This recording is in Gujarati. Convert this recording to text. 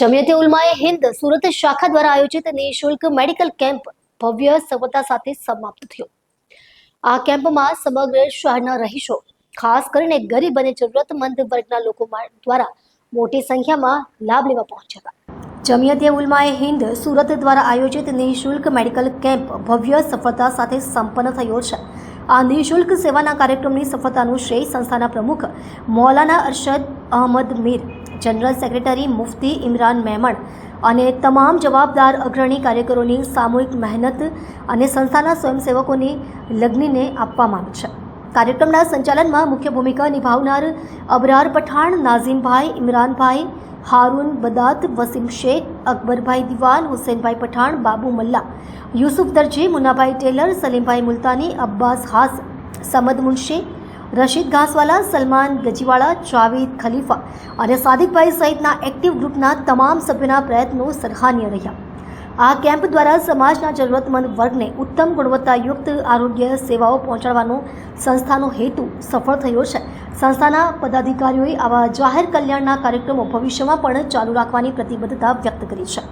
જમિયતે ઉલમાએ હિન્દ સુરત શાખા દ્વારા આયોજિત નિઃશુલ્ક મેડિકલ કેમ્પ ભવ્ય સફળતા સાથે સમાપ્ત થયો. આ કેમ્પમાં સમગ્ર શહેરના રહીશો, ખાસ કરીને ગરીબ અને જરૂરતમંદ વર્ગના લોકો દ્વારા મોટી સંખ્યામાં લાભ લેવા પહોંચ્યા હતા. જમિયતે ઉલમાએ હિન્દ સુરત દ્વારા આયોજિત નિઃશુલ્ક મેડિકલ કેમ્પ ભવ્ય સફળતા સાથે સંપન્ન થયો છે. આ નિઃશુલ્ક સેવાના કાર્યક્રમની સફળતાનું શ્રેય સંસ્થાના પ્રમુખ મૌલાના અરશદ અહમદ મીર, જનરલ સેક્રેટરી મુફતી ઇમરાન મેમણ અને તમામ જવાબદાર અગ્રણી કાર્યકરોની સામૂહિક મહેનત અને સંસ્થાના સ્વયંસેવકોની લગ્નીને આપવામાં આવી છે. કાર્યક્રમના સંચાલનમાં મુખ્ય ભૂમિકા નિભાવનાર અબરાર પઠાણ, નાઝીમભાઈ, ઇમરાનભાઈ, હારૂન બદાત, વસીમ શેખ, અકબરભાઈ દિવાન હુસેનભાઈ પઠાણ, બાબુ મલ્લા, યુસુફ દરજી, મુન્નાભાઈ ટેલર, સલીમભાઈ મુલતાની, અબ્બાસ હાસ, સમદ મુનશી, રશીદ ઘાસવાલા, સલમાન ગજીવાળા, જાવેદ ખલીફા અને સાદિકભાઈ સહિતના એક્ટિવ ગ્રુપના તમામ સભ્યોના પ્રયત્નો સરાહનીય રહ્યા. આ કેમ્પ દ્વારા સમાજના જરૂરતમંદ વર્ગને ઉત્તમ ગુણવત્તાયુક્ત આરોગ્ય સેવાઓ પહોંચાડવાનો સંસ્થાનો હેતુ સફળ થયો છે. સંસ્થાના પદાધિકારીઓએ આવા જાહેર કલ્યાણના કાર્યક્રમો ભવિષ્યમાં પણ ચાલુ રાખવાની પ્રતિબદ્ધતા વ્યક્ત કરી છે.